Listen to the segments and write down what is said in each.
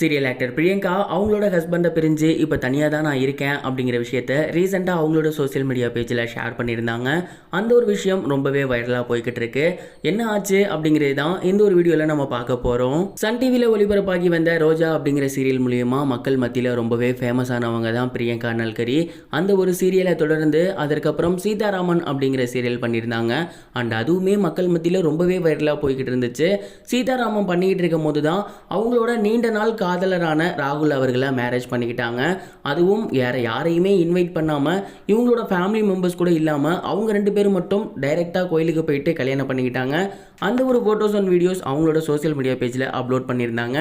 Serial actor Priyanka அவங்களோட ஹஸ்பண்டை பிரிஞ்சு இப்போ தனியாக தான் நான் இருக்கேன் அப்படிங்கிற விஷயத்த ரீசெண்டாக அவங்களோட சோஷியல் மீடியா பேஜில் ஷேர் பண்ணியிருந்தாங்க. அந்த ஒரு விஷயம் ரொம்பவே வைரலாக போய்கிட்டு இருக்கு. என்ன ஆச்சு அப்படிங்கிறது தான் இந்த ஒரு வீடியோவில் நம்ம பார்க்க போகிறோம் சன் டிவியில் ஒளிபரப்பாகி வந்த ரோஜா அப்படிங்கிற சீரியல் மூலியமாக மக்கள் மத்தியில் ரொம்பவே ஃபேமஸ் ஆனவங்க தான் பிரியங்கா நல்கரி. அந்த ஒரு சீரியலை தொடர்ந்து அதற்கப்புறம் சீதாராமன் அப்படிங்கிற சீரியல் பண்ணியிருந்தாங்க. அண்ட் அதுவுமே மக்கள் மத்தியில் ரொம்பவே வைரலாக போய்கிட்டு இருந்துச்சு. சீதாராமன் பண்ணிக்கிட்டு இருக்கும் போது தான் அவங்களோட நீண்ட நாள் காதலரான ராகுல் அவர்களை மேரேஜ் பண்ணிக்கிட்டாங்க. அதுவும் வேற யாரையுமே இன்வைட் பண்ணாமல் இவங்களோட ஃபேமிலி மெம்பர்ஸ் கூட இல்லாமல் அவங்க ரெண்டு பேரும் மட்டும் டைரெக்டாக கோயிலுக்கு போயிட்டு கல்யாணம் பண்ணிக்கிட்டாங்க. அந்த ஒரு ஃபோட்டோஸ் அண்ட் வீடியோஸ் அவங்களோட சோஷியல் மீடியா பேஜில் அப்லோட் பண்ணியிருந்தாங்க.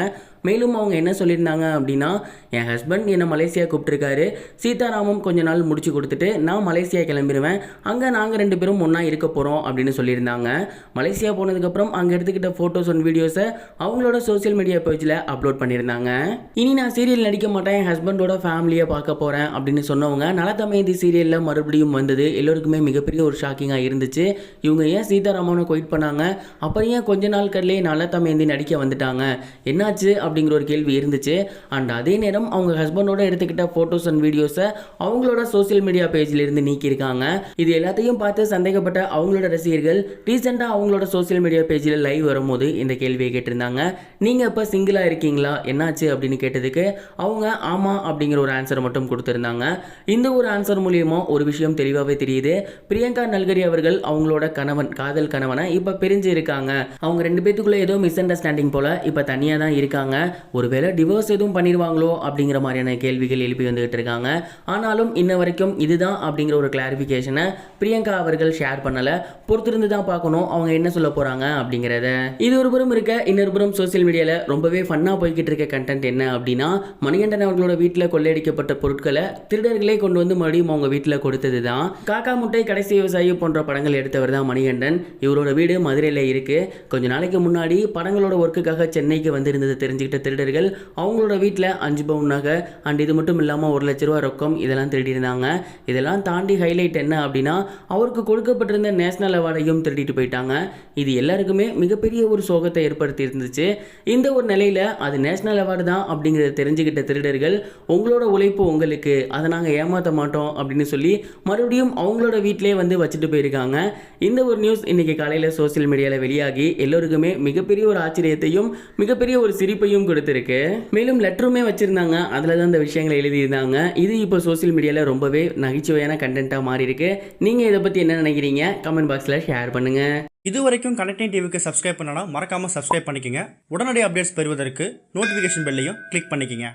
மேலும் அவங்க என்ன சொல்லியிருந்தாங்க அப்படின்னா என் ஹஸ்பண்ட் என்னை மலேசியா கூப்பிட்டுருக்காரு. சீதாராமம் கொஞ்ச நாள் முடிச்சு கொடுத்துட்டு நான் மலேசியா கிளம்பிடுவேன் அங்கே நாங்கள் ரெண்டு பேரும் ஒன்றா இருக்க போகிறோம் அப்படின்னு சொல்லியிருந்தாங்க. மலேசியா போனதுக்கப்புறம் அங்கே எடுத்துக்கிட்ட ஃபோட்டோஸ் அண்ட் வீடியோஸை அவங்களோட சோஷியல் மீடியா பேஜில் அப்லோட் பண்ணியிருந்தாங்க. இனி நான் சீரியல் நடிக்க மாட்டேன். என் ஹஸ்பண்டோட ஃபேமிலியை பார்க்க போகிறேன் அப்படின்னு சொன்னவங்க நலத்தமைதி சீரியலில் மறுபடியும் வந்தது. எல்லோருக்குமே மிகப்பெரிய ஒரு ஷாக்கிங்காக இருந்துச்சு. இவங்க ஏன் சீதாராமனை கொயிட் பண்ணாங்க? அப்புறம் ஏன் கொஞ்ச நாள் கடலே ஏந்தி நடிக்க வந்துட்டாங்க? என்னாச்சு? அப்படிங்கிற ஒரு கேள்வி இருந்துச்சு. அண்ட் அதே நேரம் அவங்க ஹஸ்பண்டோட எடுத்துக்கிட்ட ஃபோட்டோஸ் அண்ட் வீடியோஸை அவங்களோட சோசியல் மீடியா பேஜிலிருந்து நீக்கியிருக்காங்க. இது எல்லாத்தையும் பார்த்து சந்தேகப்பட்ட அவங்களோட ரசிகர்கள் ரீசெண்டாக அவங்களோட சோசியல் மீடியா பேஜில் லைவ் வரும்போது இந்த கேள்வியை கேட்டிருந்தாங்க. நீங்கள் இப்போ சிங்கிளாக இருக்கீங்களா? என்னாச்சு? அப்படின்னு கேட்டதுக்கு அவங்க ஆமாம் அப்படிங்கிற ஒரு ஆன்சர் மட்டும் கொடுத்துருந்தாங்க. இந்த ஒரு ஆன்சர் மூலியமா ஒரு விஷயம் தெளிவாகவே தெரியுது. பிரியங்கா நல்கரி அவர்கள் அவங்களோட கணவன் காதல் கணவனை இப்போ பிரிஞ்சு இருக்காங்க. அவங்க ரெண்டு பேத்துக்குள்ள ஏதோ மிஸ் அண்டர்ஸ்டாண்டிங் போல இப்போ தனியாக தான் இருக்காங்க. ஒருவேளை டிவோர்ஸ் எதுவும் பண்ணிடுவாங்களோ அப்படிங்கிற மாதிரியான கேள்விகள் எழுப்பி வந்துகிட்டு இருக்காங்க. ஆனாலும் இன்ன வரைக்கும் இதுதான் அப்படிங்கிற ஒரு கிளாரிஃபிகேஷனை பிரியங்கா அவர்கள் ஷேர் பண்ணலை. பொறுத்திருந்து தான் பார்க்கணும். அவங்க என்ன சொல்ல போகிறாங்க அப்படிங்கிறத. இது ஒரு புறம் இருக்க இன்னொரு புறம் சோஷியல் மீடியாவில் ரொம்பவே ஃபன்னாக போய்கிட்டு இருக்க கண்டென்ட் என்ன அப்படின்னா மணிகண்டன் அவர்களோட வீட்டில் கொள்ளையடிக்கப்பட்ட பொருட்களை திருடர்களே கொண்டு வந்து மறுபடியும் அவங்க வீட்டில் கொடுத்தது தான் காக்கா முட்டை கடைசி விவசாயி போன்ற படங்கள் எடுத்தவர் தான் மணிகண்டன். இவரோட வீடு மதுரையில் இருக்குது கொஞ்ச நாளைக்கு முன்னாடி படங்களோட ஒர்க்குக்காக சென்னைக்கு வந்திருந்தது தெரிஞ்சுக்கிட்ட திருடர்கள். அவங்களோட வீட்டில் அஞ்சு பவுன் நகை அண்ட் இது மட்டும் இல்லாமல் ஒரு லட்ச ரூபா ரொக்கம் இதெல்லாம் திருடியிருந்தாங்க. இதெல்லாம் தாண்டி ஹைலைட் என்ன அப்படின்னா அவருக்கு கொடுக்கப்பட்டிருந்த நேஷனல் அவார்டையும் திருடிட்டு போயிட்டாங்க. இது எல்லாருக்குமே மிகப்பெரிய ஒரு சோகத்தை ஏற்படுத்தி இருந்துச்சு இந்த ஒரு நிலையில் அது நேஷனல் அவார்டு தான் அப்படிங்கிறத தெரிஞ்சுக்கிட்ட திருடர்கள் உங்களோட உழைப்பு உங்களுக்கு அதை நாங்கள் ஏமாற்ற மாட்டோம் அப்படின்னு சொல்லி மறுபடியும் அவங்களோட வீட்டிலே வந்து வச்சுட்டு போயிருக்காங்க. இந்த ஒரு நியூஸ் இன்னைக்கு காலையில் சோஷியல் மீடியாவில் வெளியாகி எல்லோருக்குமே மிகப்பெரிய ஒரு ஆச்சரியத்தையும் மிகப்பெரிய ஒரு சிரிப்பையும் கொடுத்துருக்கு. மேலும் லெட்டருமே வச்சுருந்தாங்க. அதில் தான் இந்த விஷயங்களை எழுதியிருந்தாங்க. இது இப்போ சோசியல் மீடியாவில் ரொம்பவே நகைச்சுவையான கண்டென்ட்டாக மாறி இருக்கு நீங்கள் இதை பற்றி என்ன நினைக்கிறீங்க? கமெண்ட் பாக்ஸில் ஷேர் பண்ணுங்கள் இது வரைக்கும் கனெக்டிங் டிவிக்கு சப்ஸ்கிரைப் பண்ணனா மறக்காமல் சப்ஸ்கிரைப் பண்ணிக்கங்க. உடனடி அப்டேட்ஸ் பெறுவதற்கு நோட்டிஃபிகேஷன் பெல்லையும் கிளிக் பண்ணிக்கங்க.